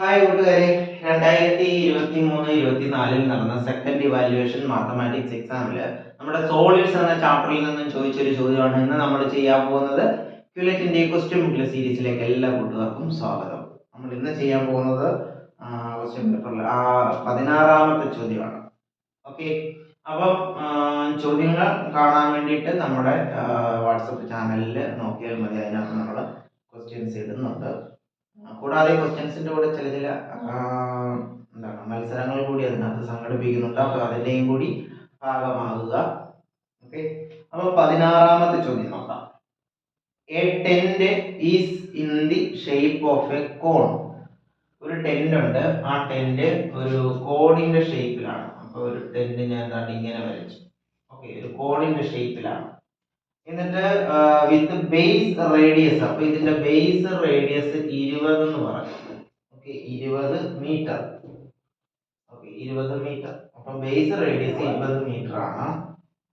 Hi കൂട്ടുകാരെ. രണ്ടായിരത്തി ഇരുപത്തി മൂന്ന് ഇരുപത്തി നാലിൽ നടന്ന സെക്കൻഡ് ഇവാലുവേഷൻ മാത്തമാറ്റിക്സ് എക്സാമിൽ നമ്മുടെ സോളിഡ്സ് എന്ന ചാപ്റ്ററിൽ നിന്നും ചോദിച്ചൊരു ചോദ്യമാണ്. ഇന്ന് നമ്മൾ ചെയ്യാൻ പോകുന്നത് ക്യുലറ്റിന്റെ ക്വസ്റ്റ്യൻ ബുക്കിലെ സീരീസിലേക്ക് എല്ലാ കൂട്ടുകാർക്കും സ്വാഗതം. നമ്മൾ ഇന്ന് ചെയ്യാൻ പോകുന്നത് ക്വസ്റ്റ്യൻ പേപ്പറിൽ പതിനാറാമത്തെ ചോദ്യമാണ്. ഓക്കെ അപ്പം ചോദ്യങ്ങൾ കാണാൻ വേണ്ടിയിട്ട് നമ്മുടെ വാട്സപ്പ് ചാനലിൽ നോക്കിയാൽ മതി. അതിനകത്ത് നമ്മൾ ക്വസ്റ്റ്യൻസ് ഇടുന്നുണ്ട്. കൂടാതെ ക്വസ്റ്റ്യൻസിന്റെ കൂടെ ചില ചില എന്താണ് മത്സരങ്ങൾ കൂടി അതിനകത്ത് സംഘടിപ്പിക്കുന്നുണ്ട്. അപ്പോൾ അതിന്റെയും കൂടി ഭാഗമാകുക. ഓക്കെ അപ്പോൾ പതിനാറാമത്തെ ചോദ്യം നോക്കാം. A tent is in the shape of a cone ഒരു ടെന്റ് ഉണ്ട്. ആ ടെന്റ് ഒരു കോണിന്റെ ഷേപ്പിലാണ് അപ്പോൾ ഒരു ടെന്റ് ഞാൻ ദാണ്ട് ഇങ്ങനെ വരച്ചു. ഓക്കെ ഒരു കോണിന്റെ ഷേപ്പിലാണ് എന്നിട്ട് വിത്ത് ബേസ് റേഡിയസ് അപ്പൊ ഇതിന്റെ ബേസ് റേഡിയസ് ഇരുപത് എന്ന് പറഞ്ഞു ഓക്കെ ഇരുപത് മീറ്റർ ഓക്കെ ഇരുപത് മീറ്റർ അപ്പൊ ബേസ് റേഡിയസ് ഇരുപത് മീറ്റർ ആണ്.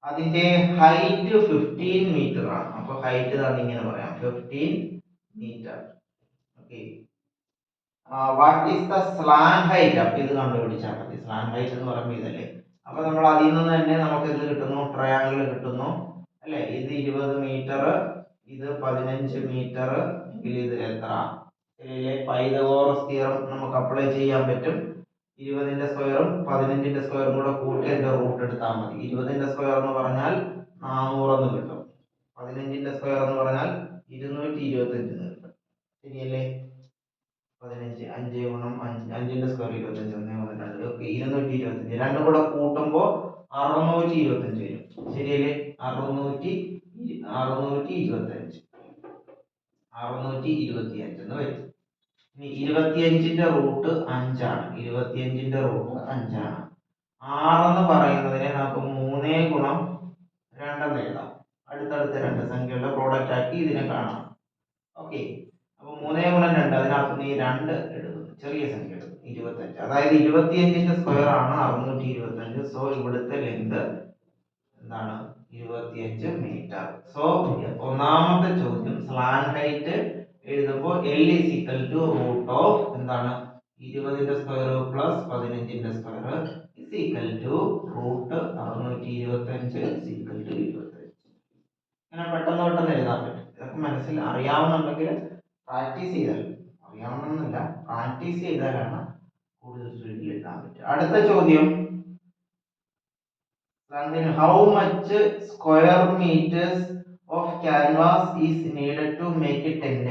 അതിന്റെ ഹൈറ്റ് ഫിഫ്റ്റീൻ മീറ്റർ ആണ്. അപ്പൊ ഹൈറ്റ് തന്നെ ഇങ്ങനെ പറയാം. Fifteen metre okay. What is the slant height അപ്പൊ ഇത് കണ്ടുപിടിച്ചാൽ മതി. സ്ലാൻ ഹൈറ്റ് എന്ന് പറയുമ്പോൾ ഇതല്ലേ. അപ്പൊ നമ്മൾ അതിൽ നിന്ന് തന്നെ നമുക്ക് ഇത് കിട്ടുന്നു. ട്രയാങ്കിൾ കിട്ടുന്നു. മീറ്റർ ഇത് പതിനഞ്ച് മീറ്റർ എങ്കിൽ ഇത് എത്ര? ഇതിലെ പൈതഗോറസ് തിയറം നമുക്ക് അപ്ലൈ ചെയ്യാൻ പറ്റും. ഇരുപതിന്റെ സ്ക്വയറും പതിനഞ്ചിന്റെ സ്ക്വയറും കൂടെ കൂട്ടി അതിന്റെ റൂട്ട് എടുത്താൽ മതി. ഇരുപതിന്റെ സ്ക്വയർ എന്ന് പറഞ്ഞാൽ നാനൂറെന്ന് കിട്ടും. പതിനഞ്ചിന്റെ സ്ക്വയർ എന്ന് പറഞ്ഞാൽ ഇരുന്നൂറ്റി ഇരുപത്തഞ്ച് കിട്ടും. ശരിയല്ലേ? പതിനഞ്ച് അഞ്ച് ഗുണം അഞ്ച്. അഞ്ചിന്റെ സ്ക്വയർ ഇരുപത്തഞ്ച് ഒന്ന് മൂന്ന് രണ്ട്. ഓക്കെ ഇരുന്നൂറ്റി ഇരുപത്തഞ്ച്. രണ്ടും കൂടെ കൂട്ടുമ്പോൾ അറുന്നൂറ്റി ഇരുപത്തഞ്ച് വരും. ശരിയല്ലേ? അറുന്നൂറ്റി അറുന്നൂറ്റി ഇരുപത്തഞ്ച് അറുന്നൂറ്റി ഇരുപത്തി അഞ്ച് എന്ന് വരും. ഇനി ഇരുപത്തിയഞ്ചിന്റെ റൂട്ട് അഞ്ചാണ്. ഇരുപത്തിയഞ്ചിന്റെ റൂട്ട് അഞ്ചാണ്. ആറെന്ന് പറയുന്നതിനെ നമുക്ക് മൂന്നേ ഗുണം രണ്ടെന്ന് എഴുതാം. അടുത്തടുത്ത രണ്ട് സംഖ്യകളുടെ പ്രോഡക്റ്റ് ആക്കി ഇതിനെ കാണാം. ഓക്കെ അപ്പൊ മൂന്നേ ഗുണം രണ്ട് അതിനകത്ത് നീ രണ്ട് എടുക്കുന്നു. ചെറിയ സംഖ്യ എടുക്കും ഇരുപത്തഞ്ച് അതായത് ഇരുപത്തിയഞ്ചിന്റെ സ്ക്വയർ ആണ് അറുന്നൂറ്റി ഇരുപത്തഞ്ച് സോ ഇവിടുത്തെ ലെങ്ത് എന്താണ്? ഇരുപത്തിയഞ്ച് മീറ്റർ സോ ഒന്നാമത്തെ ചോദ്യം സ്ലാൻ ഹൈറ്റ് എഴുതുമ്പോൾ L is equal to root of എന്താണ്? ഇരുപതിന്റെ സ്ക്വയർ പ്ലസ് പതിനഞ്ചിന്റെ square is equal to root അറുന്നൂറ്റി ഇരുപത്തഞ്ച് ഇസ് ഈക്വൽ ടു ഇരുപത്തഞ്ച് ഇങ്ങനെ പെട്ടെന്ന് പെട്ടെന്ന് എഴുതാൻ പറ്റും. ഇതൊക്കെ മനസ്സിൽ അറിയാവുന്നുണ്ടെങ്കിൽ പ്രാക്ടീസ് ചെയ്താൽ അറിയാവണമെന്നില്ല പ്രാക്ടീസ് ചെയ്താലാണ് കൂടുതൽ സ്പീഡിൽ എഴുതാൻ പറ്റുക. അടുത്ത ചോദ്യം. How square meters of canvas is needed to make make tent?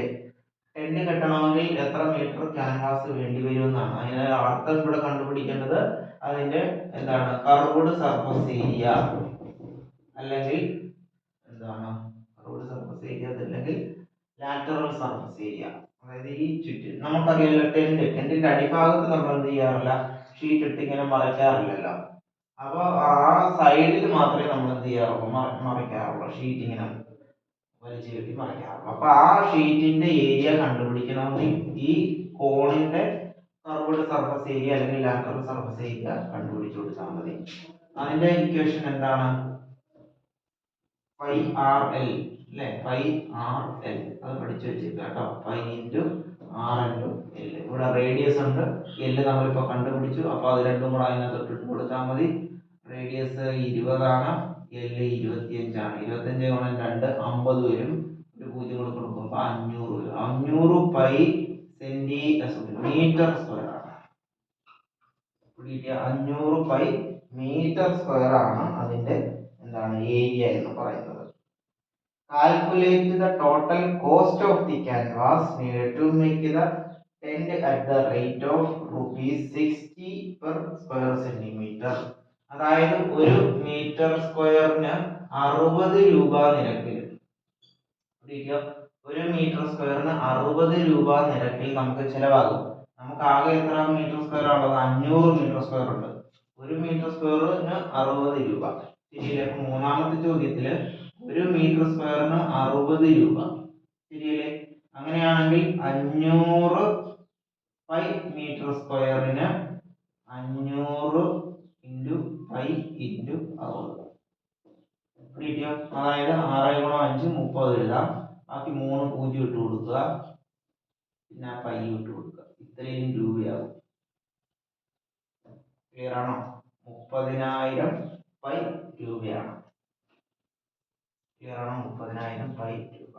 Tent കെട്ടണമെങ്കിൽ എത്ര മീറ്റർ ക്യാൻവാസ് വേണ്ടി വരും എന്നാണ്. അതിന് അർത്ഥം ഇവിടെ കണ്ടുപിടിക്കേണ്ടത് അതിന്റെ എന്താണ്? കർവ്ഡ് സർഫസ് ഏരിയ അല്ലെങ്കിൽ എന്താണ്? കർവ്ഡ് സർഫസ് ഏരിയ അതല്ലെങ്കിൽ ലാറ്ററൽ സർഫസ് ഏരിയ അതായത് ഈ ചുറ്റും നമുക്കറിയാലോ ടെന്റ് ടെന്റിന്റെ അടിഭാഗത്ത് നമ്മൾ എന്ത് ചെയ്യാറില്ല? ഷീറ്റ് ഇട്ട് ഇങ്ങനെ മറയ്ക്കാറില്ലല്ലോ അപ്പൊ ആ സൈഡിൽ മാത്രമേ നമ്മൾ എന്ത് ചെയ്യാറുള്ളൂ? മറ- മറയ്ക്കാറുള്ളൂ ഷീറ്റ് ഇങ്ങനെ വലിച്ചു കെട്ടി മറയ്ക്കാറുള്ളൂ അപ്പൊ ആ ഷീറ്റിന്റെ ഏരിയ കണ്ടുപിടിക്കണമെങ്കിൽ ഈ കോണിന്റെ കർവ്ഡ് സർഫസ് ഏരിയ അല്ലെങ്കിൽ ലാറ്ററൽ സർഫസ് ഏരിയ കണ്ടുപിടിച്ചു കൊടുത്താൽ മതി. അതിന്റെ ഇക്വേഷൻ എന്താണ്? പൈ ആർ എൽ അല്ലെ? പൈ ആർ എൽ അത് പഠിച്ചു വെച്ചിരിക്കുക കേട്ടോ. Pi into R into L ഇവിടെ റേഡിയസ് ഉണ്ട്. എൽ നമ്മളിപ്പോൾ കണ്ടുപിടിച്ചു. അപ്പോൾ അത് രണ്ടും കൂടെ അതിനകത്ത് ഇട്ട് കൊടുത്താൽ മതി. റേഡിയസ് ഇരുപതാണ്. എൽ ഇരുപത്തിയഞ്ചാണ്. ഇരുപത്തഞ്ച് ഗുണം രണ്ട് അമ്പത് വരും. ഒരു പൂജ്യം കൂടെ കൊടുക്കുമ്പോൾ അഞ്ഞൂറ് വരും. അഞ്ഞൂറ് പൈ സെന്റി മീറ്റർ സ്ക്വയർ ആണ്. അഞ്ഞൂറ് പൈ മീറ്റർ സ്ക്വയർ ആണ് അതിന്റെ എന്താണ് ഏരിയ എന്ന് പറയുന്നത്. Calculate the total cost of the canvas need to make the tent at the rate of rupees sixty per square centimetre അതായത് ഒരു മീറ്റർ സ്ക്വയറിന് അറുപത് രൂപ നിരക്കിൽ. ഒരു മീറ്റർ സ്ക്വയറിന് അറുപത് രൂപ നിരക്കിൽ നമുക്ക് ചിലവാകും. നമുക്ക് ആകെ എത്ര മീറ്റർ സ്ക്വയർ ഉള്ളത് അഞ്ഞൂറ് മീറ്റർ സ്ക്വയർ ഉണ്ട്. ഒരു മീറ്റർ സ്ക്വയറിന് അറുപത് രൂപ. ശരിയല്ലേ മൂന്നാമത്തെ ചോദ്യത്തിൽ ഒരു മീറ്റർ സ്ക്വയറിന് അറുപത് രൂപ. ശരിയല്ലേ? അങ്ങനെയാണെങ്കിൽ അഞ്ഞൂറ് പൈ മീറ്റർ സ്ക്വയറിന് അഞ്ഞൂറ് ഇന്റു പൈ ഇന്റു അറുപത്. കിട്ടിയോ? അതായത് ആറ് ഗുണം അഞ്ച് മുപ്പത് എഴുതാം. ബാക്കി മൂന്ന് പൂജ്യം ഇട്ട് കൊടുക്കുക. പിന്നെ പൈ ഇട്ട് കൊടുക്കുക. ഇത്രയും രൂപയാകും ക്ലിയർ ആണോ? മുപ്പതിനായിരം പൈ രൂപയാണ്. ആണോ മുപ്പതിനായിരം പൈ രൂപ.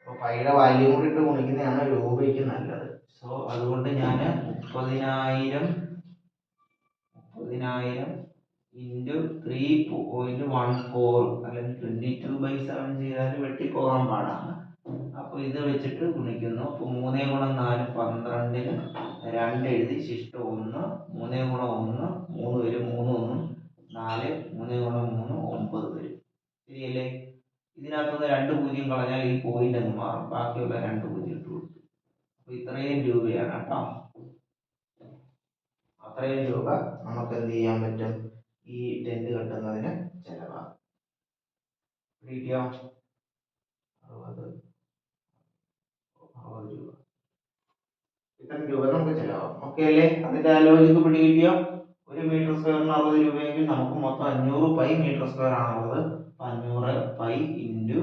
അപ്പൊ പൈയുടെ വാല്യൂ കൂടി ഇട്ട് ഗുണിക്കുന്നതാണ് രൂപയ്ക്ക് നല്ലത്. സോ അതുകൊണ്ട് ഞാൻ മുപ്പതിനായിരം മുപ്പതിനായിരം into three point one four അല്ലെങ്കിൽ ട്വന്റി ടു ബൈ സെവൻ ചെയ്താൽ വെട്ടിപ്പോകാൻ പാടാണ്. അപ്പൊ ഇത് വെച്ചിട്ട് ഗുണിക്കുന്നു. അപ്പൊ മൂന്നേ ഗുണം നാല് പന്ത്രണ്ടിന് രണ്ട് എഴുതി ശിഷ്ടം ഒന്ന് മൂന്നേ ഗുണം ഒന്ന് മൂന്ന് വരും മൂന്ന് ഒന്നും നാല് മൂന്ന് ഗുണം മൂന്ന് ഒമ്പത് വരും. ശരിയല്ലേ? ഇതിനകത്തുനിന്ന് രണ്ട് പൂജ്യം കളഞ്ഞാൽ ഈ പോയിന്റ് അങ്ങ് മാറും. ബാക്കിയുള്ള രണ്ട് പൂജ്യം ഇട്ട് കൊടുത്തു. അപ്പൊ ഇത്രയും രൂപയാണ് കേട്ടോ. അത്രയും രൂപ നമുക്ക് എന്ത് ചെയ്യാൻ പറ്റും? ഈ ടെന്റ് കെട്ടുന്നതിന് ചെലവാകും കിട്ടിയോ? അറുപത്. അറുപത് രൂപ. ഇത്രയും രൂപ നമുക്ക് ചെലവാകും ഓക്കെ അല്ലേ? അതിന്റെ ലോജിക്ക് പിടി കിട്ടിയോ ഒരു മീറ്റർ സ്ക്വയറിന് അറുപത് രൂപയെങ്കിൽ നമുക്ക് മൊത്തം അഞ്ഞൂറ് പൈ മീറ്റർ സ്ക്വയർ ആണുള്ളത്. അഞ്ഞൂറ് പൈ ഇന്റു